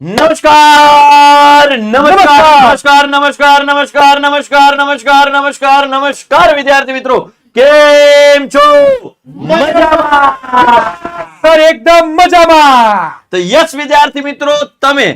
નમસ્કાર નમસ્કાર નમસ્કાર નમસ્કાર નમસ્કાર નમસ્કાર નમસ્કાર નમસ્કાર વિદ્યાર્થી મિત્રો કેમ છો મજામાં સર એકદમ મજામાં તો યસ વિદ્યાર્થી મિત્રો તમે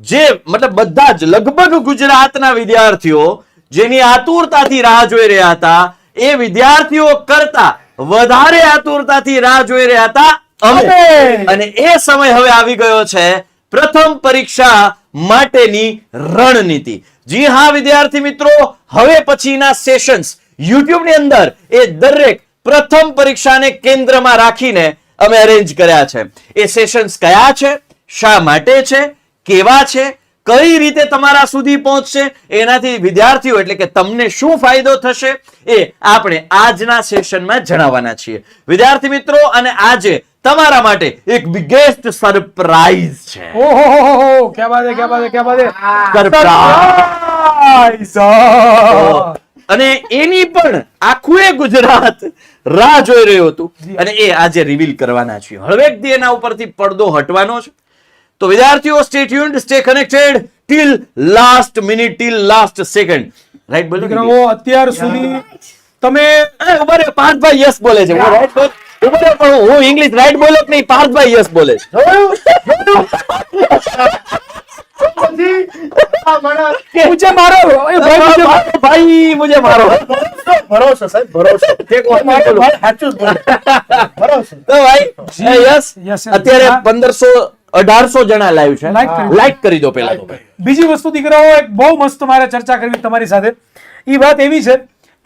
જે મતલબ બધા જ લગભગ ગુજરાતના વિદ્યાર્થીઓ જેની આતુરતાથી રાહ જોઈ રહ્યા હતા એ વિદ્યાર્થીઓ કરતા વધારે આતુરતાથી રાહ જોઈ રહ્યા હતા અમે. અને એ સમય હવે આવી ગયો છે પ્રથમ પરીક્ષા માટેની રણનીતિ. જી હા વિદ્યાર્થી મિત્રો હવે પછીના સેશન્સ યુટ્યુબની અંદર એ દરેક પ્રથમ પરીક્ષાને કેન્દ્રમાં રાખીને અમે અરેન્જ કર્યા છે. એ સેશન્સ કયા છે? શા માટે છે? કેવા છે? કઈ રીતે તમારા સુધી પહોંચશે? એનાથી વિદ્યાર્થીઓ એટલે કે તમને શું ફાયદો થશે? એ આપણે આજના સેશનમાં જણાવવાના છીએ. વિદ્યાર્થી મિત્રો અને આજે તમારા માટે એક બિગેસ્ટ સરપ્રાઈઝ છે. ઓહો હો હો હો ક્યાં બાત હે ક્યાં બાત હે ક્યાં બાત હે. સરપ્રાઈઝ અને એની પણ આખું ગુજરાત રાહ જોઈ રહ્યું હતું. અને એ આજે રિવીલ કરવાના છીએ. હળવેકથી એના ઉપરથી પડદો હટવાનો છે. તો વિદ્યાર્થીઓ stay tuned stay connected till last minute till last second right બોલ દીકરાઓ અત્યાર સુધી તમે ઊભા પાર્થભાઈ યસ બોલે છે. હું રાઈટ બોલ ઊભા પણ હું ઇંગ્લિશ રાઈટ બોલે નહીં? પાર્થભાઈ યસ બોલે છે. મુજે મારો ભાઈ મુજે મારો. ભરોસો સાહેબ ભરોસો. સાચું જ ભરોસો તો ભાઈ યસ. અત્યારે પંદરસો અઢારસો જણા લાઈવ છે. લાઈક કરી દો. પેલા તો. બીજી વસ્તુ દીકરાઓ એક બહુ મસ્ત મારે ચર્ચા કરવી તમારી સાથે. એ વાત એવી છે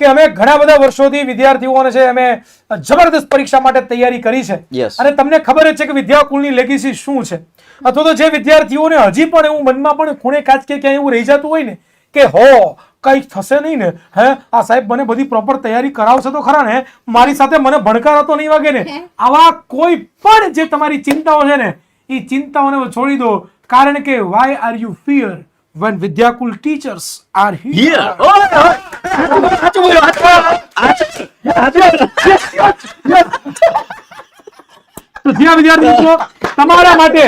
કે અમે ઘણા બધા વર્ષોથી વિદ્યાર્થીઓને છે અમે જબરદસ્ત પરીક્ષા માટે તૈયારી કરી છે. અને તમને ખબર જ છે કે વિદ્યાકુળની લેગેસી શું છે. અથવા તો જે વિદ્યાર્થીઓને હજી પણ એવું મનમાં પણ ખૂણે કાચ કે ક્યાંય એવું રહી જતું હોય ને કે હો કંઈક થશે નહીં ને હે? આ સાહેબ મને બધી પ્રોપર તૈયારી કરાવશે તો ખરા ને? મારી સાથે મને ભણકારા તો નહીં વાગે ને? આવા કોઈ પણ જે તમારી ચિંતાઓ છે ને એ ચિંતાઓને છોડી દો. કારણ કે why are you fear one Vidyakul teachers are here તો જ્યાં વિદ્યાર્થી મિત્રો તમારા માટે.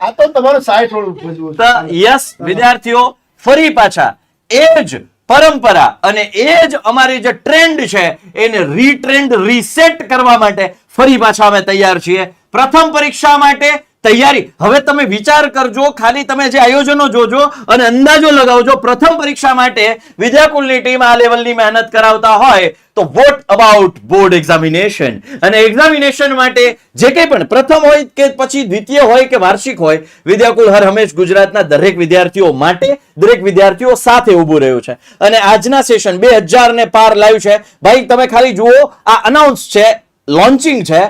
આ તો તમારો સાઈડ થોડું યસ વિદ્યાર્થીઓ ફરી પાછા. એ જ પરંપરા અને એ જ અમારી જે ટ્રેન્ડ છે એને રીટ્રેન્ડ રીસેટ કરવા માટે ફરી પાછા અમે તૈયાર છીએ. પ્રથમ પરીક્ષા માટે તૈયારી. હવે તમે વિચાર કરજો, ખાલી તમે જે આયોજનો જોજો અને અંદાજો લગાવજો. પ્રથમ પરીક્ષા માટે વિદ્યાકુલની ટીમ આ લેવલની મહેનત કરાવતા હોય તો વોટ અબાઉટ બોર્ડ એક્ઝામિનેશન અને એક્ઝામિનેશન માટે જે કંઈ પણ પ્રથમ હોય કે પછી દ્વિતીય હોય કે વાર્ષિક હોય, વિદ્યાકુલ હર હંમેશ ગુજરાતના દરેક વિદ્યાર્થીઓ માટે, દરેક વિદ્યાર્થીઓ સાથે ઊભું રહ્યું છે. અને આજના સેશન બે હજાર ને પાર લાવ્યું છે. ભાઈ, તમે ખાલી જુઓ, આ અનાઉન્સ છે. લોન્ચિંગ છે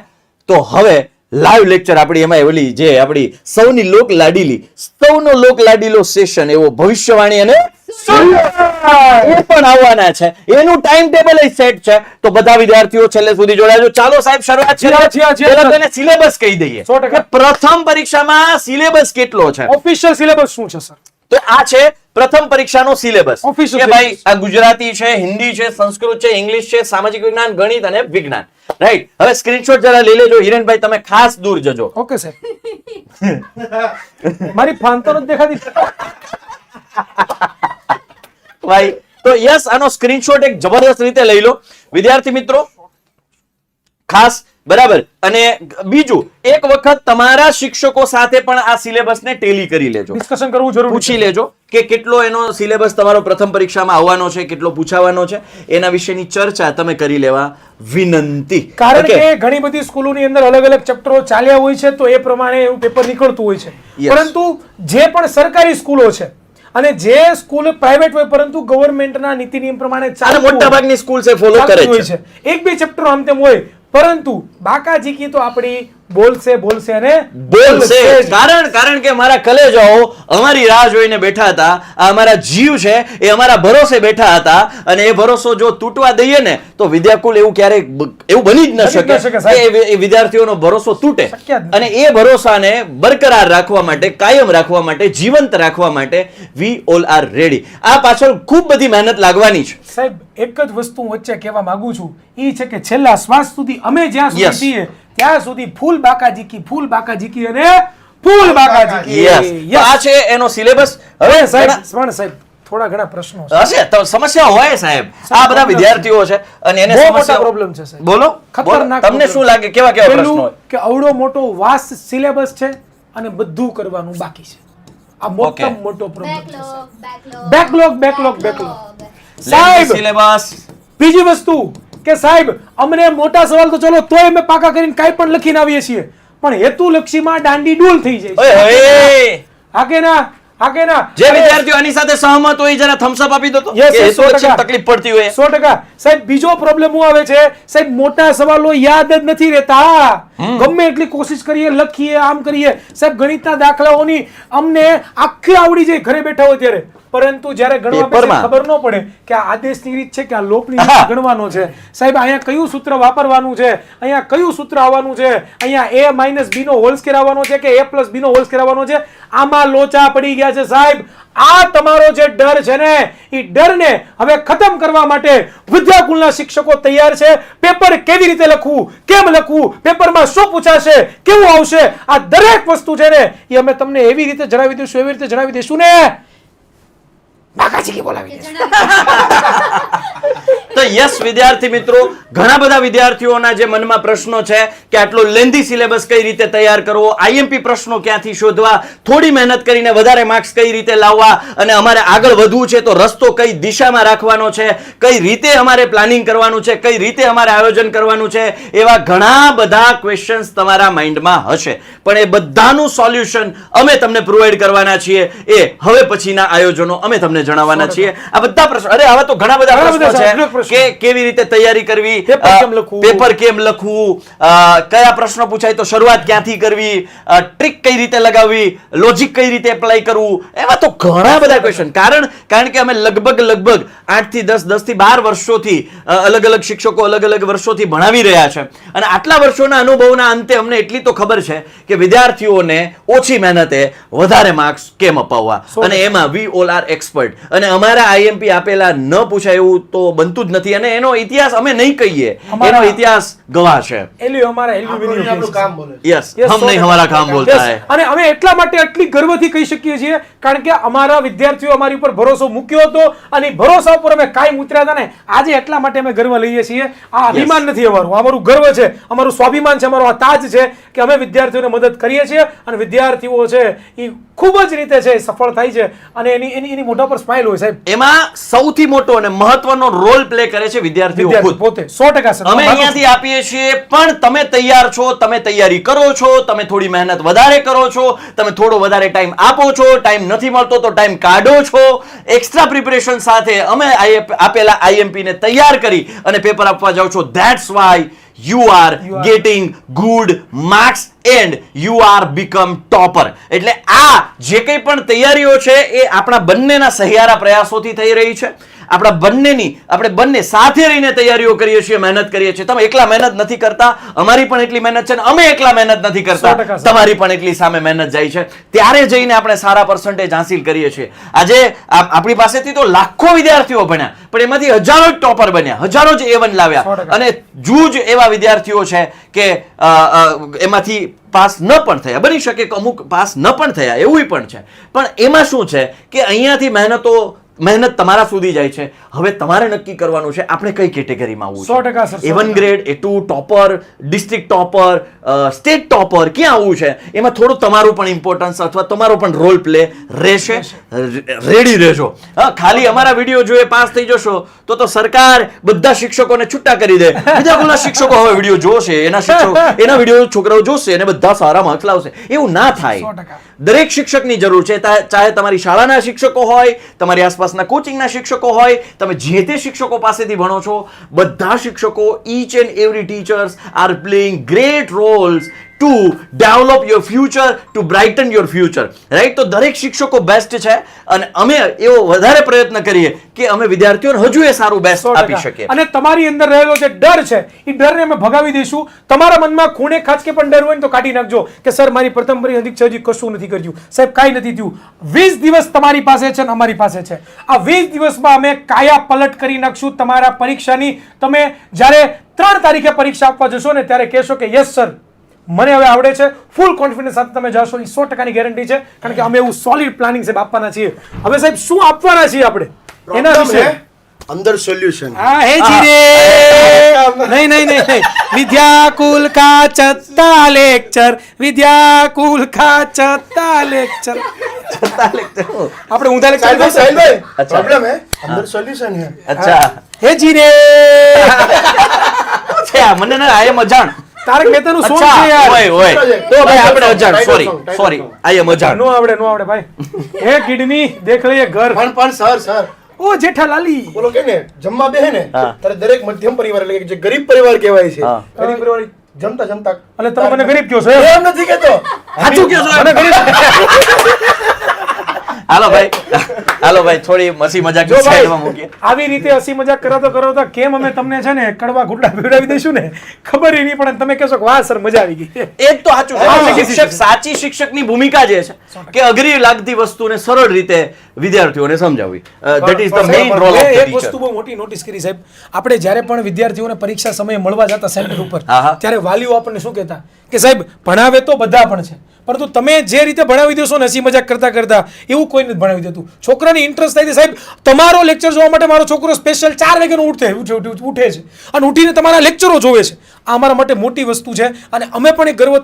તો હવે લાઈવ લેક્ચર આપણી એમાં ઓલી જે આપણી સૌની લોક લાડીલી સૌનો લોક લાડીલો સેશન એવો ભવિષ્યવાણી અને એ પણ આવવાના છે. એનું ટાઈમ ટેબલ સેટ છે. તો બધા વિદ્યાર્થીઓ છેલ્લે સુધી જોડાજો. ચાલો સાહેબ શરૂઆત છે. છીએ, છીએ, છીએ. પહેલા તો એને સિલેબસ કહી દઈએ. પ્રથમ પરીક્ષામાં સિલેબસ કેટલો છે? ઓફિશિયલ સિલેબસ શું છે સર તો આ છે પ્રથમ પરીક્ષાનો સિલેબસ. કે ભાઈ આ ગુજરાતી છે હિન્દી છે સંસ્કૃત છે ઇંગ્લિશ છે સામાજિક વિજ્ઞાન ગણિત અને વિજ્ઞાન. રાઈટ હવે સ્ક્રીનશોટ જરા લઈ લેજો હિરેનભાઈ તમે ખાસ દૂર જજો. ઓકે સર મારી ફાન તો દેખાતી. ભાઈ તો યસ આનો સ્ક્રીનશોટ એક જબરદસ્ત રીતે લઈ લો. વિદ્યાર્થી મિત્રો ખાસ બરાબર? અને બીજું એક વખત તમારા શિક્ષકો સાથે પણ આ સિલેબસને ટેલી કરી લેજો. ડિસ્કશન કરવું જરૂરી પૂછી લેજો કે કેટલો એનો સિલેબસ તમારો પ્રથમ પરીક્ષામાં આવવાનો છે કેટલો પૂછાવાનો છે એના વિશેની ચર્ચા તમે કરી લેવા વિનંતી. કારણ કે ઘણી બધી સ્કૂલોની અંદર અલગ અલગ ચેપ્ટરો ચાલ્યા હોય છે તો એ પ્રમાણે એવું પેપર નીકળતું હોય છે. પરંતુ જે પણ સરકારી સ્કૂલો છે અને જે સ્કૂલ પ્રાઇવેટ હોય પરંતુ ગવર્મેન્ટના નીતિ નિયમ પ્રમાણે મોટા ભાગની સ્કૂલ છે ફોલો કરે છે. એક બે ચેપ્ટર આમ તેમ હોય પરંતુ બાકાજીકી તો આપણી બોલશે બોલશે અને બોલશે. કારણ કારણ કે મારા કલેજાઓ અમારી રાહ જોઈને બેઠા હતા. આ અમારા જીવ છે એ અમારા ભરોસે બેઠા હતા. અને એ ભરોસો જો તૂટવા દઈએ ને તો વિદ્યાકુલ એવું ક્યારે એવું બની જ ન શકે એ વિદ્યાર્થીઓનો ભરોસો તૂટે. અને એ ભરોસાને બરકરાર રાખવા માટે કાયમ રાખવા માટે જીવંત રાખવા માટે વી ઓલ આર રેડી આ પાછળ ખૂબ બધી મહેનત લાગવાની છે. સાહેબ એક જ વસ્તુ વચ્ચે કહેવા માંગુ છું. એ છે કે છેલ્લા શ્વાસ સુધી અમે જ્યાં સુધી છીએ ત્યાં સુધી ફૂલ બાકા જીકી ફૂલ બાકા જીકી અને ફૂલ બાકા જીકી યસ આ છે એનો સિલેબસ હવે સાહેબ પણ સાહેબ થોડા ઘણા પ્રશ્નો છે. હશે તો સમસ્યા હોય સાહેબ. આ બધા વિદ્યાર્થીઓ છે અને એને સમસ્યા પ્રોબ્લેમ છે, સાહેબ. બોલો. ખતરનાક તમને શું લાગે? કેવા કેવા પ્રશ્નો હોય? કે અવડો મોટો વાસ સિલેબસ છે અને બધું કરવાનું બાકી છે. આ મોટો મોટો પ્રોબ્લેમ છે બેકલોગ બેકલોગ બેકલોગ. સાહેબ સાહેબ સિલેબસ બીજી વસ્તુ. કે સાહેબ અમને મોટા સવાલ તો ચલો તોય અમે પાકા કરીને કાંઈ પણ લખીને આવીએ છીએ. પણ હેતુલક્ષીમાં દાંડી ડૂલ થઈ જાય હા કે ના? હા કે ના જે વિદ્યાર્થીઓ આની સાથે સહમત હોય જરા થમ્સ અપ આપી દો તો. Yes, કે yes, હેતુ સો લક્ષી ટકા. તકલીફ પડતી હોય. સો ટકા. સાહેબ બીજો પ્રોબ્લેમ હું આવે છે સાહેબ મોટા સવાલો યાદ જ નથી રહેતા. ગમે એટલી કોશિશ કરીએ લખીએ આમ કરીએ. સાહેબ ગણિતના દાખલાઓની અમને આખી આવડી જાય ઘરે બેઠા હોય ત્યારે. પરંતુ જ્યારે ગણવા ખબર ન પડે કે આ આદેશની રીત છે કે આ લોપની રીત. ગણવાનો છે. સાહેબ અહીંયા કયું સૂત્ર વાપરવાનું છે? અહીંયા કયું સૂત્ર આવવાનું છે? અહીંયા a માઇનસ બી નો હોલ સ્કેર આવવાનો છે કે a પ્લસ બી નો હોલ સ્કેર આવવાનો છે? આમાં લોચા પડી ગયા છે સાહેબ. આ તમારો જે ડર છે ને, એ ડરને હવે ખતમ કરવા માટે વિદ્યાકુલના શિક્ષકો તૈયાર છે. પેપર કેવી રીતે લખવું, કેમ લખવું, પેપરમાં શું પૂછાશે, કેવું આવશે, આ દરેક વસ્તુ છે ને, એ અમે તમને એવી રીતે જણાવી દઈશું, એવી રીતે જણાવી દઈશું ને. તો યસ, વિદ્યાર્થી મિત્રો, ઘણા બધા વિદ્યાર્થીઓના જે મનમાં પ્રશ્નો છે કે આટલો લેન્ધી સિલેબસ કઈ રીતે તૈયાર કરવો આઈએમપી પ્રશ્નો ક્યાંથી શોધવા, થોડી મહેનત કરીને વધારે માર્ક્સ કઈ રીતે લાવવા અને અમારે આગળ વધવું છે, તો રસ્તો કઈ દિશામાં રાખવાનો છે, કઈ રીતે અમારે પ્લાનિંગ કરવાનું છે, કઈ રીતે અમારે આયોજન કરવાનું છે, એવા ઘણા બધા ક્વેશ્ચન્સ તમારા માઇન્ડમાં હશે. પણ એ બધાનું સોલ્યુશન અમે તમને પ્રોવાઈડ કરવાના છીએ. એ હવે પછીના આયોજનો અમે તમને જણાવવાના છીએ. આ બધા પ્રશ્નો અરે આવા તો ઘણા બધા પ્રશ્નો છે. કે કેવી રીતે તૈયારી કરવી? પેપર કેમ લખવું? કયા પ્રશ્નો પૂછાય તો શરૂઆત ક્યાંથી કરવી? ટ્રીક કઈ રીતે લગાવવી? લોજિક કઈ રીતે એપ્લાય કરવું? એવા તો ઘણા બધા ક્વેશ્ચન કારણ કારણ કે અમે લગભગ લગભગ આઠથી દસ દસથી બાર વર્ષોથી અલગ અલગ શિક્ષકો અલગ અલગ વર્ષોથી ભણાવી રહ્યા છે. અને આટલા વર્ષોના અનુભવના અંતે અમને એટલી તો ખબર છે કે વિદ્યાર્થીઓને ઓછી મહેનતે વધારે માર્ક્સ કેમ અપાવવા? અને એમાં વી ઓલ આર એક્સપર્ટ અને અમારા આઈએમપી આપેલા ન પૂછાય એવું તો બનતું જ નથી. અને એનો ઇતિહાસ અમે નહીં કહીએ. એનો ઇતિહાસ ગવાહ છે. એલ્યુ અમારા એલ્યુ આપણું કામ બોલે યસ હમ નહીં. હમારા કામ બોલતા હે. અને અમે એટલા માટે એટલી ગર્વથી કહી શકીએ છીએ કારણ કે અમારા વિદ્યાર્થીઓ અમારી ઉપર ભરોસો મૂક્યો હતો અને ભરોસા ઉપર અમે કાયમ ઉતર્યા હતા ને આજે એટલા માટે અમે ગર્વ લઈએ છીએ. આ અભિમાન નથી અમારું અમારું ગર્વ છે અમારું સ્વાભિમાન છે અમારો આ તાજ છે કે અમે વિદ્યાર્થીઓને મદદ કરીએ છીએ અને વિદ્યાર્થીઓ છે એ ખૂબ જ રીતે છે સફળ થાય છે અને એની એની એની મોઢા પર સ્માઇલ હોય સાહેબ. એમાં સૌથી મોટો અને મહત્વનો રોલ પ્લે કરે છે વિદ્યાર્થીઓ ખુદ. પોતે સો ટકા સર. અમે અહીંયાથી આપીએ છીએ પણ તમે તૈયાર છો તમે તૈયારી કરો છો તમે થોડી મહેનત વધારે કરો છો તમે થોડો વધારે ટાઈમ આપો છો ટાઈમ નથી મળતો તો ટાઈમ કાઢો છો. એક્સ્ટ્રા પ્રિપરેશન સાથે અમે આપેલા આઈએમપી ને તૈયાર કરી અને પેપર આપવા જાઓ છો. That's why you are getting good marks and you are become topper એટલે આ જે કંઈ પણ તૈયારીઓ છે એ આપણા બંનેના સહિયારા પ્રયાસોથી થઈ રહી છે. આપણા બંનેની આપણે બંને સાથે રહીને તૈયારીઓ કરીએ છીએ મહેનત કરીએ છીએ. તમે એકલા મહેનત નથી કરતા અમારી પણ એટલી મહેનત છે અમે એકલા મહેનત નથી કરતા. તમારી પણ એટલી સામે મહેનત જાય છે. ત્યારે જઈને આપણે સારા પર્સન્ટેજ હાંસિલ કરીએ છીએ. આજે આપણી પાસેથી તો લાખો વિદ્યાર્થીઓ ભણ્યા પણ એમાંથી હજારો જ ટોપર બન્યા હજારો જ એવન લાવ્યા. અને જૂજ એવા વિદ્યાર્થીઓ છે કે એમાંથી પાસ ન પણ થયા. બની શકે કે અમુક પાસ ન પણ થયા એવું પણ છે. પણ એમાં શું છે કે અહીંયાથી મહેનતો મહેનત તમારા સુધી જાય છે. હવે તમારે નક્કી કરવાનું છે આપણે કઈ કેટેગરીમાં આવવું સો ટકા, સર, સો એ વન ટકા. Grade A two topper district topper state topper ક્યાં આવવું છે? એમાં થોડું તમારું પણ ઇમ્પોર્ટન્સ અથવા તમારો પણ રોલ પ્લે રહેશે. રેડી રહેજો. હા ખાલી અમારા વીડિયો જોઈએ પાસ થઈ જશો તો તો સરકાર બધા શિક્ષકોને છૂટા કરી દે. વિદ્યાકુલના શિક્ષકો હવે વીડિયો જોશે એના શિક્ષકો એના વીડિયો છોકરાઓ જોશે અને બધા સારા માર્ક્સ લાવશે. એવું ના થાય. દરેક શિક્ષકની જરૂર છે ચાહે તમારી શાળાના શિક્ષકો હોય તમારી આસપાસના કોચિંગના શિક્ષકો હોય, તમે જે તે શિક્ષકો પાસેથી ભણો છો, બધા શિક્ષકો each and every teachers are playing great roles to develop your future to brighten your future right તો દરેક શિક્ષકો બેસ્ટ છે અને અમે એવો વધારે પ્રયત્ન કરીએ કે અમે વિદ્યાર્થીઓને હજુ એ સારું બેસ્ટ આપી શકીએ. અને તમારી અંદર રહેલો જે ડર છે એ ડરને અમે ભગાવી દઈશું. તમારા મનમાં ખૂણે ખાચકે પણ ડર હોય ને તો કાઢી નાખજો કે સર મારી પ્રથમ પરીક્ષા છે હજી કશું નથી કર્યું. સાહેબ કાંઈ નથી થયું. વીસ દિવસ તમારી પાસે છે ને અમારી પાસે છે. આ વીસ દિવસમાં અમે કાયા પલટ કરી નાખશું તમારા પરીક્ષાની. તમે જ્યારે ત્રણ તારીખે પરીક્ષા આપવા જશો ને ત્યારે કહેશો કે યસ સર. મને હવે આવડે છે. ફૂલ કોન્ફિડન્સ સાથે તમે જશો એ સો ટકાની ગેરંટી છે. કારણ કે અમે એવું સોલિડ પ્લાનિંગ સાહેબ આપવાના છીએ. હવે સાહેબ શું આપવાના છીએ આપણે? એના વિશે? અંદર સોલ્યુશન હા હે જી રે નહીં નહીં નહીં વિદ્યાકુલ કા ચત્તા લેક્ચર વિદ્યાકુલ કા ચત્તા લેક્ચર આપણે ઊંધા લેક્ચર સાહેબ સાહેબ પ્રોબ્લેમ હે? અંદર સોલ્યુશન હે. અચ્છા. હે જીરે! છે મને ના આઈ એમ અજાણ. તારક મહેતાનું સોંગ છે યાર? ઓય ઓય. તો ભાઈ આપણે અજાણ સોરી સોરી આઈ એમ અજાણ. નો આવડે નો આવડે ભાઈ. હે કિડની દેખ લઈએ ઘર. પણ પણ સર સર. ઓ જેઠાલાલી બોલો કે ને જમવા બેહે ને. ત્યારે દરેક મધ્યમ પરિવાર એટલે જે ગરીબ પરિવાર કહેવાય છે ગરીબ પરિવાર જમતા જમતા અને તમે મને ગરીબ કહો છો એમ? નથી કેતો સાચું કહો છો. મને ગરીબ હાલો ભાઈ. હાલો ભાઈ થોડી મસી મજાક સાઈડમાં મૂકીએ. આવી રીતે હસી મજાક કરાતો કરાવતા કેમ અમે તમને છે ને કડવા ઘૂંટડા પીવડાવી દઈશું ને? ખબર એ નહીં પણ તમે કહેશો કે વાહ સર મજા આવી ગઈ. એ જ તો સાચું. શિક્ષક સાચી શિક્ષકની ભૂમિકા જે છે કે અઘરી લાગતી વસ્તુને સરળ રીતે વિદ્યાર્થીઓને સમજાવવી that is the main role of એક વસ્તુ બહુ મોટી નોટિસ કરી સાહેબ. આપણે જ્યારે પણ વિદ્યાર્થીઓને પરીક્ષા સમયે મળવા જતા સેન્ટર ઉપર. ત્યારે વાલીઓ આપણને શું કહેતા? કે સાહેબ ભણાવે તો બધા પણ છે. પરંતુ તમે જે રીતે ભણાવી દેશો ને હસી મજાક કરતા કરતા એવું કોઈ નથી ભણાવી દેતું. છોકરાની ઇન્ટરેસ્ટ થાય છે સાહેબ તમારો લેક્ચર જોવા માટે મારો છોકરો સ્પેશિયલ ચાર વાગ્યાનો ઉઠે ઉઠે છે. અને ઉઠીને તમારા લેક્ચરો જોવે છે. આ અમારા માટે મોટી વસ્તુ છે. અને અમે પણ એક ગર્વ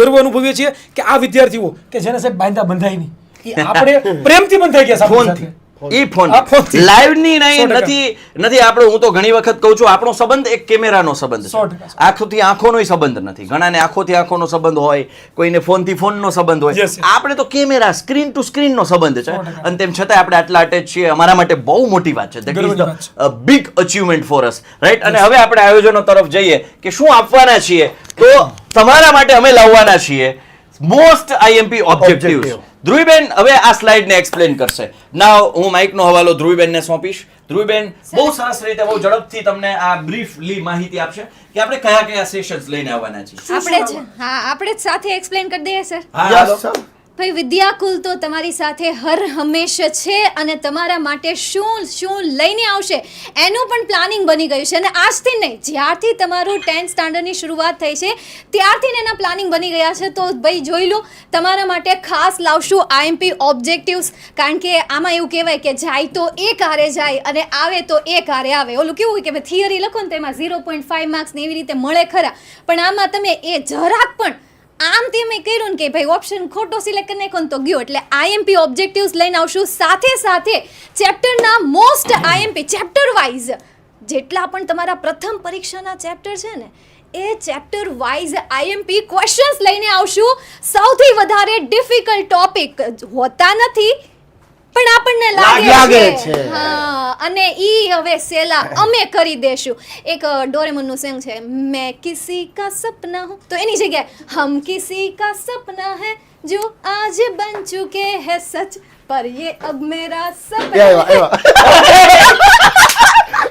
ગર્વ અનુભવીએ છીએ કે આ વિદ્યાર્થીઓ કે જેને સાહેબ બાંધા બંધાય નહીં. એ આપણે પ્રેમથી બંધાઈ ગયા ફોનથી. ઈ ફોન. લાઈવની નહીં નથી નથી આપણો હું તો ઘણી વખત કહું છું આપણો સંબંધ એક કેમેરાનો સંબંધ છે. આંખોથી આંખોનો સંબંધ નથી. ઘણાને આંખોથી આંખોનો સંબંધ હોય કોઈને ફોનથી ફોનનો સંબંધ હોય. આપણે તો કેમેરા સ્ક્રીન ટુ સ્ક્રીનનો સંબંધ છે. અને તેમ છતાં આપણે આટલા અટેચ છીએ અમારા માટે બહુ મોટી વાત છે. That is the big achievement for us right અને હવે આપણે આયોજનો તરફ જઈએ કે શું આપવાના છીએ. તો તમારા માટે અમે લાવવાના છીએ. Most IMP objectives. ધ્રુવીબેન હવે આ સ્લાઇડ ને એક્સપ્લેન કરશે. નાવ હું માઇક નો હવાલો ધ્રુવીબેન ને સોંપીશ. ધ્રુવીબેન બહુ સરસ રીતે બહુ ઝડપથી તમને આ બ્રીફલી માહિતી આપશે કે આપણે કયા કયા સેશન્સ લઈને આવવાના છીએ. આપણે હા આપણે જ સાથે એક્સપ્લેન કરી દઈએ સર હા, sir. ભાઈ વિદ્યાકુલ તો તમારી સાથે હર હંમેશ છે અને તમારા માટે શું શું લઈને આવશે એનું પણ પ્લાનિંગ બની ગયું છે. અને આજથી નહીં, જ્યારથી તમારું ટેન્થ સ્ટાન્ડર્ડની શરૂઆત થઈ છે, ત્યારથી એના પ્લાનિંગ બની ગયા છે. તો ભાઈ, જોઈ લો, તમારા માટે ખાસ લાવશું આઈએમપી ઓબ્જેક્ટિવ્સ કારણ કે આમાં એવું કહેવાય કે જાય તો એ કારે જાય અને આવે તો એ કારે આવે. ઓલું કેવું કે થિયરી લખો ને તેમાં ઝીરો પોઈન્ટ ફાઈવ માર્ક્સ એવી રીતે મળે ખરા. પણ આમાં તમે એ જરાક પણ આમ તે મેં કર્યું ને કે ભાઈ ઓપ્શન ખોટો સિલેક્ટ કરી નાખ્યો તો ગયો. એટલે આઈએમપી ઓબ્જેક્ટિવ્સ લઈને આવશું. સાથે સાથે ચેપ્ટરના મોસ્ટ આઈએમપી ચેપ્ટર વાઇઝ જેટલા પણ તમારા પ્રથમ પરીક્ષાના ચેપ્ટર છે ને, એ ચેપ્ટર વાઇઝ આઈએમપી ક્વેશ્ચન્સ લઈને આવશું. સૌથી વધારે ડિફિકલ્ટ ટોપિક હોતા નથી. પણ આપણને લાગે છે. હા અને ઈ હવે સેલા અમે કરી દેશું. એક ડોરેમોનનું સોંગ છે મેં કિસી કા સપના હું. તો એની જગ્યાએ હમ કિસી કા સપના હે જો આજ બન ચુકે હે સચ. પર ये अब मेरा એ सपना આવ્યા, આવ્યા.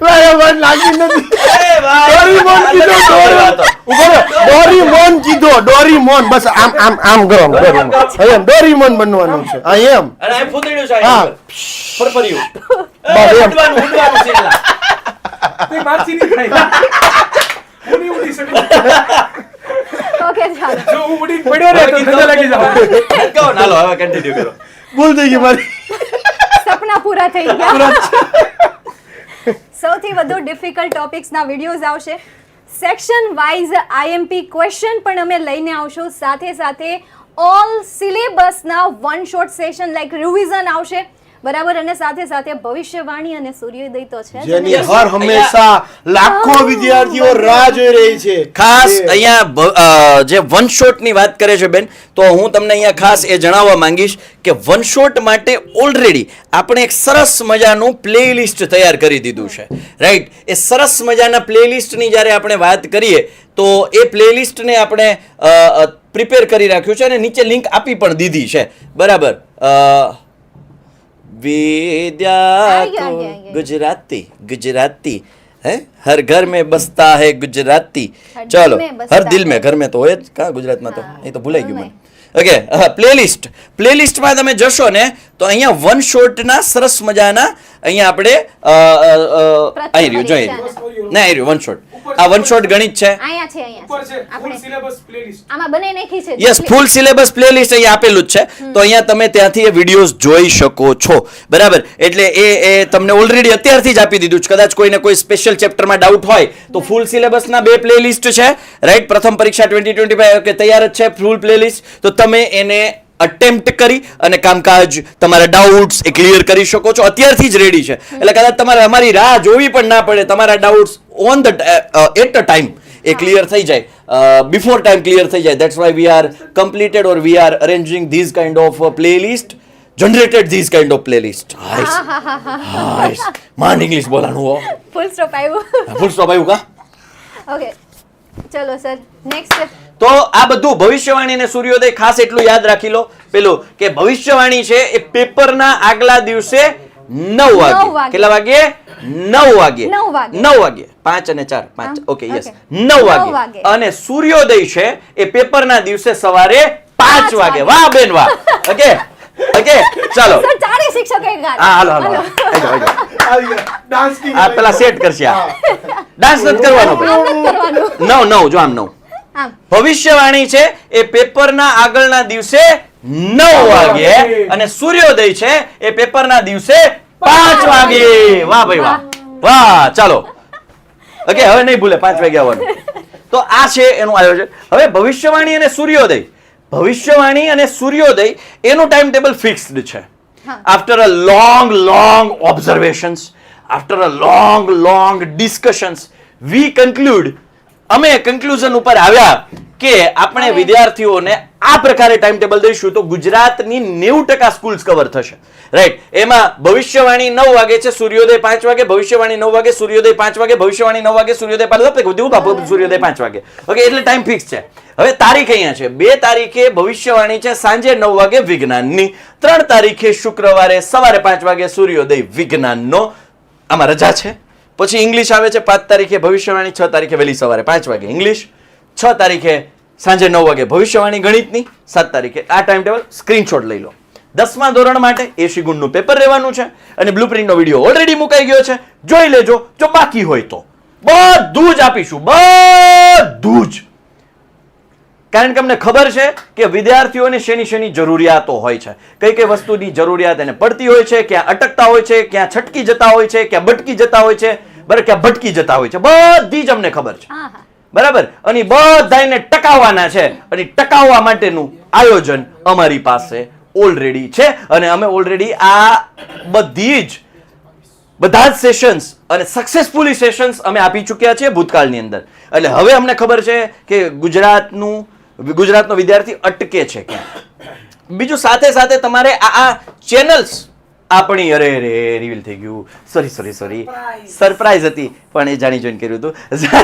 ભાઈ, એ મને લાગી નથી. અરે વાહ, ડોરીમોન કીધો, ડોરીમોન. ઉભો રહો. ડોરીમોન કીધો ડોરીમોન બસ આમ આમ આમ કરો ડોરીમોન હવે ડોરીમોન બનવાનું છે હા એમ અને આ ફૂતળ્યું છે હા. અહીંયા ફરફર્યું. બસ એમ. ઉડવાનું, ઉડવાનું છે એલા. તે મારથી નહીં થાય હું નહીં ઉડી શકું ઓકે ચાલો જો હું ઉડીને પડ્યો ને તો નજર લાગી જાય નથી કહો ને, હાલો, હવે continue કરો. ભૂલ થઈ ગઈ મારી. સપના પૂરા થઈ ગયા. સૌથી વધુ ડિફિકલ્ટ ટોપિક્સના વિડીયોઝ આવશે. સેક્શન વાઇઝ આઈએમપી ક્વેશ્ચન પણ અમે લઈને આવશું. સાથે સાથે all સિલેબસના one shot session like revision આવશે. બરાબર અને સાથે સાથે ભવિષ્યવાણી અને સૂર્યોદય તો છે જેની હર હંમેશા લાખો વિદ્યાર્થીઓ રાહ જોઈ રહી છે. ખાસ અહીંયા જે વન શોટની વાત કરે છે બેન તો હું તમને અહીંયા ખાસ એ જણાવવા માંગીશ કે વન શોટ માટે ઓલરેડી આપણે એક સરસ મજાનું પ્લેલિસ્ટ તૈયાર કરી દીધું છે. રાઈટ એ સરસ મજાના પ્લેલિસ્ટની જ્યારે આપણે વાત કરીએ તો એ પ્લેલિસ્ટને આપણે પ્રિપેર કરી રાખ્યું છે અને નીચે લિંક આપી પણ દીધી છે. બરાબર? અ, વિદ્યા આઈ ગયા, આઈ ગયા, આઈ ગયા. ગુજરાતી ગુજરાતી હે હર ઘર में बसता है गुजराती हर चलो दिल में बसता हर दिल में है। घर में તો હોય જ કા ગુજરાતમાં તો હા, એ તો ભૂલાઈ ગયું ઘરમાં. મને ઓકે પ્લેલિસ્ટ પ્લેલિસ્ટમાં તમે જશો ને તો અહીંયા વન શોટના સરસ મજાના અહીંયા આપણે અ, અ, અ, આવી રહ્યું જોઈ રહ્યું ના અહીં રહ્યું વન શોટ આ વન શોટ ગણિત છે. અહીંયા છે અહીંયા ઉપર છે છે. ફૂલ સિલેબસ પ્લેલિસ્ટ આમાં બનાવી નાખી છે. યસ ફૂલ સિલેબસ પ્લેલિસ્ટ અહીંયા આપેલું જ છે. તો અહીંયા તમે ત્યાંથી એ વિડીયોઝ જોઈ શકો છો. બરાબર? એટલે એ એ તમને ઓલરેડી અત્યારથી જ આપી દીધું છે. કદાચ કોઈને કોઈ સ્પેશિયલ ચેપ્ટરમાં ડાઉટ હોય તો ફૂલ સિલેબસના બે પ્લેલિસ્ટ છે. રાઈટ પ્રથમ પરીક્ષા ટ્વેન્ટી ટ્વેન્ટી ફાઈવ કે તૈયાર જ છે ફૂલ પ્લેલિસ્ટ તો તમે એને અટેમ્પ્ટ કરી અને કામકાજ તમારા ડાઉટ્સ એ ક્લિયર કરી શકો છો. અત્યારથી જ રેડી છે. એટલે કદાચ તમારે અમારી રાહ જોવી પણ ના પડે. તમારા doubts on the at a time A clear થઈ જાય. બિફોર ટાઈમ ક્લિયર થઈ જાય. That's why we are completed or we are arranging these kind of playlist generated these kind of playlist હાઈસ હાઈસ માન ઇંગ્લિશ બોલાનું હો. ફૂલ સ્ટોપ આવ્યું. Full stop આવ્યું કા? ઓકે ચલો સર નેક્સ્ટ તો આ બધું ભવિષ્યવાણી અને સૂર્યોદય ખાસ એટલું યાદ રાખી લો. પેલું કે ભવિષ્યવાણી છે એ પેપરના આગલા દિવસે નવ વાગે. કેટલા વાગે નવ વાગે નવ વાગે. પાંચ અને ચાર. પાંચ. Okay yes. નવ વાગે. અને સૂર્યોદય છે એ પેપરના દિવસે સવારે પાંચ વાગે. વાહ બેન વાહ. ઓકે? ઓકે? ચાલો. ચારે શિક્ષકો એક હા હાલો હાલો પેલા સેટ કરશે આ. ડાન્સ નથી કરવાનો. નવ નવ જો આમ નવ. ભવિષ્યવાણી છે એ પેપરના આગળના દિવસે નવ વાગે અને સૂર્યોદય છે એ પેપરના દિવસે પાંચ વાગે. વાહ ભાઈ વાહ. વાહ ચાલો. ઓકે હવે નહીં ભૂલે પાંચ વાગે આવવાનું. તો આ છે એનું આયોજન. હવે ભવિષ્યવાણી અને સૂર્યોદય. ભવિષ્યવાણી અને સૂર્યોદય એનું ટાઈમ ટેબલ ફિક્સ્ડ છે after a long long observations after a long long discussions we conclude અમે કન્ક્લુઝન ઉપર આવ્યા કે આપણે વિદ્યાર્થીઓને આ પ્રકારે ટાઈમ ટેબલ દઈશું તો ગુજરાતની નેવું ટકા સ્કૂલ્સ કવર થશે. રાઈટ એમાં ભવિષ્યવાણી નવ વાગે છે સૂર્યોદય પાંચ વાગે ભવિષ્યવાણી નવ વાગે સૂર્યોદય પાંચ વાગે ભવિષ્યવાણી નવ વાગે સૂર્યોદય પાંચ સૂર્યોદય પાંચ વાગે. ઓકે એટલે ટાઈમ ફિક્સ છે. હવે તારીખ અહીંયા છે. બે તારીખે ભવિષ્યવાણી છે સાંજે નવ વાગે વિજ્ઞાનની. ત્રણ તારીખે શુક્રવારે સવારે પાંચ વાગે સૂર્યોદય વિજ્ઞાનનો. આમાં રજા છે. પછી ઇંગ્લિશ આવે છે પાંચ તારીખે ભવિષ્યવાણી, છ તારીખે વહેલી સવારે પાંચ વાગે ઇંગ્લિશ છ તારીખે સાંજે નવ વાગે ભવિષ્યવાણી ગણિતની, સાત તારીખે આ ટાઈમ ટેબલ સ્ક્રીનશોટ લઈ લો. દસમા ધોરણ માટે એસી ગુણનું પેપર રહેવાનું છે અને બ્લુપ્રિન્ટનો વીડિયો ઓલરેડી મુકાઈ ગયો છે. જોઈ લેજો, જો બાકી હોય તો. બધું જ આપીશું, બધું જ. કારણ કે અમને ખબર છે કે વિદ્યાર્થીઓને શેની શેની જરૂરિયાતો હોય છે. કઈ કઈ વસ્તુની જરૂરિયાત એને પડતી હોય છે ક્યાં અટકતા હોય છે ક્યાં છટકી જતા હોય છે ક્યાં ભટકી જતા હોય છે બરાબર ક્યાં ભટકી જતા હોય છે. બધી જ અમને ખબર છે. બરાબર? અને બધા એને ટકાવવાના છે. અને ટકાવવા માટેનું આયોજન અમારી પાસે ઓલરેડી છે. અને અમે ઓલરેડી આ બધી જ બધા જ સેશન્સ અને સક્સેસફુલી સેશન્સ અમે આપી ચૂક્યા છીએ ભૂતકાળની અંદર. એટલે હવે અમને ખબર છે કે ગુજરાતનું ગુજરાતનો વિદ્યાર્થી અટકે છે ક્યાં? બીજું સાથે સાથે તમારે આ આ ચેનલ્સ આપણી અરે રે રિવીલ થઈ ગયું. સોરી સોરી સોરી સરપ્રાઈઝ હતી પણ એ જાણી જોઈને કર્યું હતું.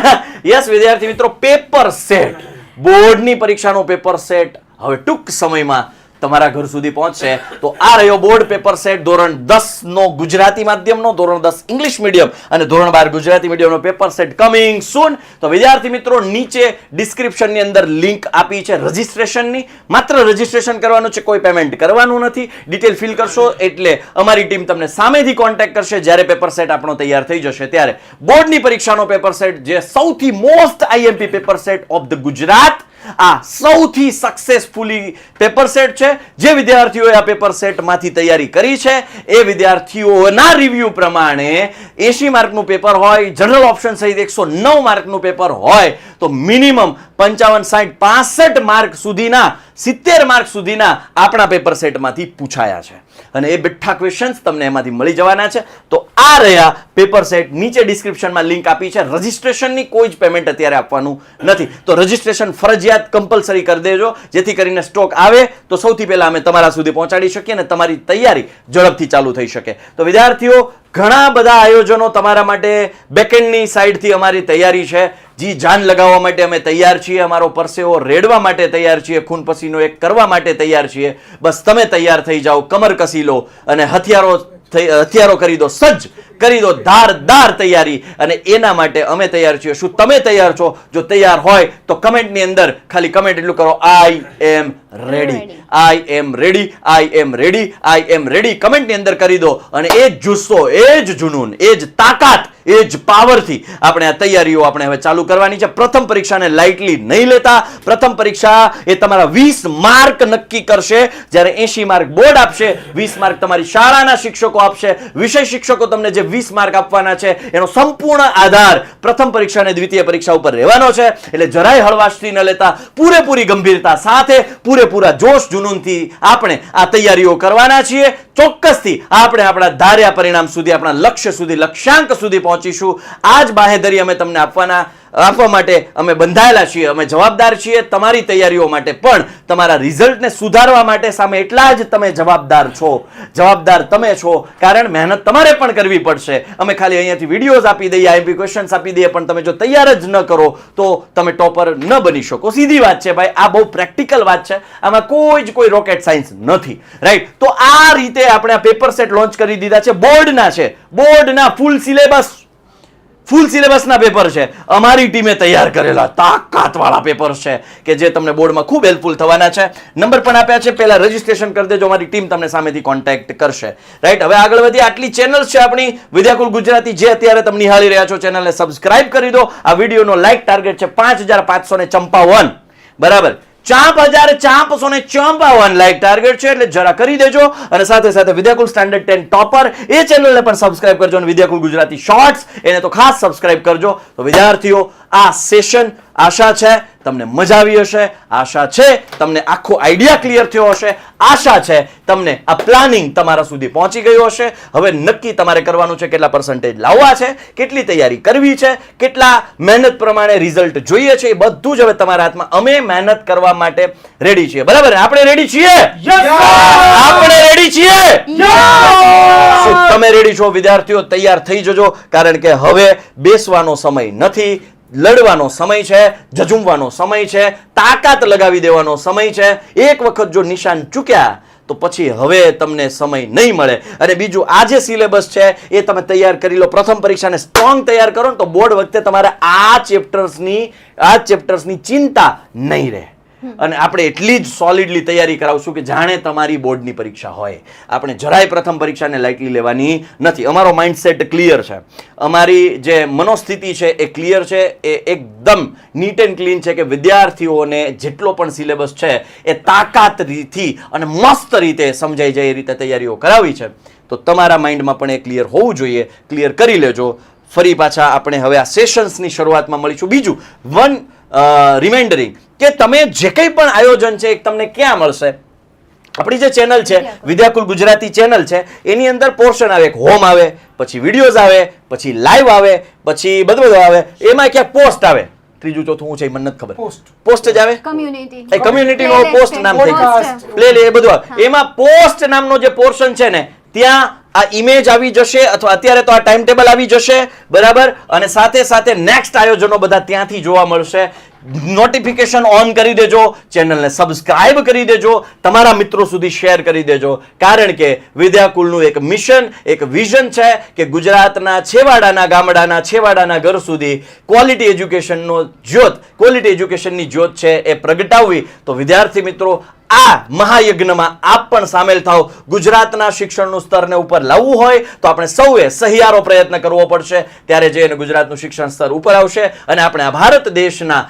યસ વિદ્યાર્થી મિત્રો પેપર સેટ બોર્ડની પરીક્ષાનો પેપર સેટ હવે ટૂંક સમયમાં તમારા ઘર સુધી પહોંચશે. તો આ રહ્યો બોર્ડ પેપર સેટ ધોરણ દસ નો ગુજરાતી માધ્યમનો, ધોરણ દસ ઇંગ્લિશ મીડિયમ અને ધોરણ બાર ગુજરાતી મીડિયમનો પેપર સેટ કમિંગ સૂન તો વિદ્યાર્થી મિત્રો, નીચે ડિસ્ક્રિપ્શનની અંદર લિંક આપી છે રજિસ્ટ્રેશનની માત્ર રજિસ્ટ્રેશન કરવાનું છે, કોઈ પેમેન્ટ કરવાનું નથી. ડિટેલ ફિલ કરશો એટલે અમારી ટીમ તમને સામેથી કોન્ટેક્ટ કરશે જ્યારે પેપર સેટ આપણો તૈયાર થઈ જશે. ત્યારે બોર્ડની પરીક્ષાનો પેપર સેટ જે સૌથી most IMP paper set of the Gujarat આ સૌથી સક્સેસફુલી પેપર સેટ છે. જે વિદ્યાર્થીઓએ આ પેપર સેટમાંથી તૈયારી કરી છે, એ વિદ્યાર્થીઓના રિવ્યૂ પ્રમાણે એસી માર્કનું પેપર હોય જનરલ ઓપ્શન સહિત એકસો નવ માર્કનું પેપર હોય, તો મિનિમમ પંચાવન સાઠ પાસઠ માર્ક સુધીના સિત્તેર માર્ક સુધીના આપણા પેપર સેટમાંથી પૂછાયા છે. અને એ બેઠા ક્વેશ્ચન્સ તમને એમાંથી મળી જવાના છે. તો આ રહ્યા પેપર સેટ નીચે ડિસ્ક્રિપ્શનમાં લિંક આપી છે. રજિસ્ટ્રેશનની કોઈ જ પેમેન્ટ અત્યારે આપવાનું નથી. તો રજિસ્ટ્રેશન ફરજિયાત કમ્પલસરી કરી દેજો. જેથી કરીને સ્ટોક આવે તો સૌથી પહેલાં અમે તમારા સુધી પહોંચાડી શકીએ અને તમારી તૈયારી ઝડપથી ચાલુ થઈ શકે. તો વિદ્યાર્થીઓ ઘણા બધા આયોજનો તમારા માટે બેકેન્ડની સાઈડથી અમારી તૈયારી છે. જી, જાન લગાવવા માટે અમે તૈયાર છીએ. અમારો પરસેવો રેડવા માટે તૈયાર છીએ. ખૂન પસીનો એક કરવા માટે તૈયાર છીએ. બસ તમે તૈયાર થઈ જાઓ, કમર કસી લો અને હથિયારો હથિયારો કરી દો. સજ્જ કરી દો. ધારદાર તૈયારી. અને એના માટે અમે તૈયાર છીએ. શું તમે તૈયાર છો? જો તૈયાર હોય તો કમેન્ટની અંદર ખાલી કમેન્ટ એટલું કરો. I am ready I am ready I am ready I am ready કમેન્ટની અંદર કરી દો. અને એ જ જુસ્સો એ જ જુનૂન એ જ તાકાત એ જ પાવરથી આપણે આ તૈયારીઓ આપણે હવે ચાલુ કરવાની છે. પ્રથમ પરીક્ષાને લાઇટલી નહીં લેતા. પ્રથમ પરીક્ષા એ તમારા વીસ માર્ક નક્કી કરશે. જ્યારે એસી માર્ક બોર્ડ આપશે વીસ માર્ક તમારી શાળાના શિક્ષકો આપશે. વિષય શિક્ષકો તમને જે વીસ માર્ક આપવાના છે. એનો સંપૂર્ણ આધાર પ્રથમ પરીક્ષા અને દ્વિતીય પરીક્ષા ઉપર રહેવાનો છે. એટલે જરાય હળવાશથી ન લેતા પૂરેપૂરી ગંભીરતા સાથે પૂરેપૂરા જોશ જુનૂનથી આપણે આ તૈયારીઓ કરવાના છીએ. ચોક્કસથી આપણે આપણા ધાર્યા પરિણામ સુધી, આપણા લક્ષ્ય સુધી, લક્ષ્યાંક સુધી પહોંચીશું. આ જ બાહેધરી અમે તમને આપવાના આપવા માટે અમે બંધાયેલા છીએ, અમે જવાબદાર છીએ તમારી તૈયારીઓ માટે. પણ તમારા રિઝલ્ટને સુધારવા માટે સામે એટલા જ તમે જવાબદાર છો. જવાબદાર તમે છો, કારણ મહેનત તમારે પણ કરવી પડશે. અમે ખાલી અહીંયાથી વિડીયોઝ આપી દઈએ આઈપી ક્વેશ્ચન્સ આપી દઈએ, પણ તમે જો તૈયાર જ ન કરો, તો તમે ટોપર ન બની શકો. સીધી વાત છે ભાઈ, આ બહુ પ્રેક્ટિકલ વાત છે. આમાં કોઈ જ કોઈ રોકેટ સાયન્સ નથી. રાઈટ તો આ રીતે આપણે આ પેપર સેટ લોન્ચ કરી દીધા છે. બોર્ડના છે. બોર્ડના ફૂલ સિલેબસ ફૂલ સિલેબસના પેપર છે. અમારી ટીમે તૈયાર કરેલા તાકાતવાળા પેપર છે કે જે તમને બોર્ડમાં ખૂબ હેલ્પફુલ થવાના છે. નંબર પણ આપ્યા છે. પહેલાં રજિસ્ટ્રેશન કરી દેજો. અમારી ટીમ તમને સામેથી કોન્ટેક્ટ કરશે. રાઈટ હવે આગળ વધી આટલી ચેનલ છે આપણી. વિદ્યાકુલ ગુજરાતી જે અત્યારે તમે નિહાળી રહ્યા છો ચેનલને સબસ્ક્રાઇબ કરી દો. આ વિડીયોનો લાઇક ટાર્ગેટ છે પાંચ હજાર પાંચસો ને ચંપાવન. બરાબર? ચાપ હજાર ચાંપસો ને ચોપાવન લાઈક ટાર્ગેટ છે, એટલે જરા કરી દેજો. અને સાથે સાથે વિદ્યાકુલ સ્ટાન્ડર્ડ ટેન ટોપર એ ચેનલને પણ સબસ્ક્રાઇબ કરજો અને વિદ્યાકુલ ગુજરાતી શોર્ટ્સ એને તો ખાસ સબસ્ક્રાઇબ કરજો. તો વિદ્યાર્થીઓ આ સેશન આશા છે તમને મજા આવી હશે આશા છે તમને આખો આઈડિયા ક્લિયર થયો હશે આશા છે તમને આ પ્લાનિંગ તમારા સુધી પહોંચી ગયું હશે. હવે નક્કી તમારે કરવાનું છે કેટલા પર્સન્ટેજ લાવવા છે કેટલી તૈયારી કરવી છે કેટલા મહેનત પ્રમાણે રિઝલ્ટ જોઈએ છે એ બધું જ હવે તમારા હાથમાં. અમે મહેનત કરવા માટે રેડી છીએ. બરાબર? આપણે રેડી છીએ? આપણે રેડી છીએ? તમે રેડી છો? વિદ્યાર્થીઓ તૈયાર થઈ જજો કારણ કે હવે બેસવાનો સમય નથી. લડવાનો સમય છે, જજુમવાનો સમય છે, તાકાત લગાવી દેવાનો સમય છે. એક વખત જો નિશાન ચૂક્યા, તો પછી હવે તમને સમય નહીં મળે. અને બીજું આ જે સિલેબસ છે, એ તમે તૈયાર કરી લો. પ્રથમ પરીક્ષાને સ્ટ્રોંગ તૈયાર કરો ને તો બોર્ડ વખતે તમારે આ ચેપ્ટર્સની આ ચેપ્ટર્સની ચિંતા નહીં રહે. અને આપણે એટલી જ સોલિડલી તૈયારી કરાવશું કે જાણે તમારી બોર્ડની પરીક્ષા હોય. આપણે જરાય પ્રથમ પરીક્ષાને લાઇટલી લેવાની નથી. અમારો માઇન્ડસેટ ક્લિયર છે. અમારી જે મનોસ્થિતિ છે એ ક્લિયર છે. એ એકદમ નીટ એન્ડ ક્લીન છે કે વિદ્યાર્થીઓને જેટલો પણ સિલેબસ છે એ તાકાતથી અને મસ્ત રીતે સમજાઈ જાય એ રીતે તૈયારીઓ કરાવી છે. તો તમારા માઇન્ડમાં પણ એ ક્લિયર હોવું જોઈએ. ક્લિયર કરી લેજો. ફરી પાછા આપણે હવે આ સેશન્સની શરૂઆતમાં મળીશું. બીજું વન રિમાઇન્ડરિંગ કે તમે જે કંઈ પણ આયોજન છે એ તમને ક્યાં મળશે? આપણી જે ચેનલ છે વિદ્યાકુલ. ગુજરાતી ચેનલ છે એની અંદર પોર્શન આવે એક હોમ આવે પછી વિડીયોઝ આવે પછી લાઈવ આવે પછી બધું બધું આવે. એમાં ક્યાંક પોસ્ટ આવે. ત્રીજું ચોથું હું છે એ મને નથી ખબર. પોસ્ટ જ આવે? કમ્યુનિટી કમ્યુનિટી નો પોસ્ટ નામ થઈ ગયું. પ્લે એ બધું આવે. એમાં પોસ્ટ નામનો જે પોર્શન છે ને ત્યાં આ ઇમેજ આવી જશે અથવા અત્યારે તો આ ટાઈમ ટેબલ આવી જશે, બરાબર? અને સાથે સાથે નેક્સ્ટ આયોજનો બધા ત્યાંથી જોવા મળશે. નોટિફિકેશન ઓન કરી દેજો ચેનલને સબસ્ક્રાઇબ કરી દેજો, તમારા મિત્રો સુધી શેર કરી દેજો. કારણ કે વિદ્યાકુલનું એક મિશન એક વિઝન છે કે ગુજરાતના છેવાડાના ગામડાના છેવાડાના ઘર સુધી ક્વોલિટી એજ્યુકેશનનો જ્યોત ક્વોલિટી એજ્યુકેશનની જ્યોત છે એ પ્રગટાવવી. તો વિદ્યાર્થી મિત્રો આ મહાયજ્ઞમાં આપ પણ સામેલ થાઓ. ગુજરાતના શિક્ષણનું સ્તરને ઉપર લાવવું હોય તો આપણે સૌએ સહિયારો પ્રયત્ન કરવો પડશે. ત્યારે જઈને ગુજરાતનું શિક્ષણ સ્તર ઉપર આવશે અને આપણે આ ભારત દેશના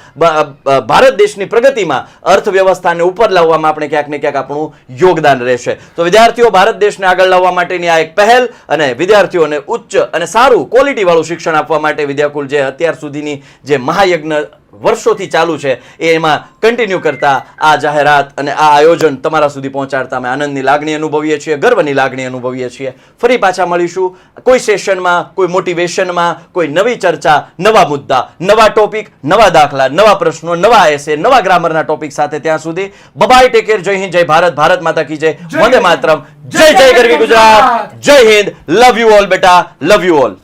ભારત દેશની પ્રગતિમાં અર્થવ્યવસ્થાને ઉપર લાવવામાં આપણે ક્યાંક ને ક્યાંક આપણું યોગદાન રહેશે. તો વિદ્યાર્થીઓ, ભારત દેશને આગળ લાવવા માટેની આ એક પહેલ અને વિદ્યાર્થીઓને ઉચ્ચ અને સારું ક્વોલિટી વાળું શિક્ષણ આપવા માટે વિદ્યાકુલ જે અત્યાર સુધીની જે મહાયજ્ઞ વર્ષોથી ચાલુ છે. એ એમાં કન્ટિન્યુ કરતા આ જાહેરાત અને આ આયોજન તમારા સુધી પહોંચાડતા અમે આનંદની લાગણી અનુભવીએ છીએ ગર્વની લાગણી અનુભવીએ છીએ. ફરી પાછા મળીશું. કોઈ સેશનમાં કોઈ મોટિવેશનમાં કોઈ નવી ચર્ચા નવા મુદ્દા નવા ટોપિક નવા દાખલા નવા પ્રશ્નો નવા એસે નવા ગ્રામરના ટોપિક સાથે ત્યાં સુધી. બબાય ટેકેર જય હિન્દ જય ભારત ભારત માતા કી જય. વંદે માતરમ. જય જય ગરવી ગુજરાત. જય હિન્દ. લવ યુ ઓલ બેટા. Love you all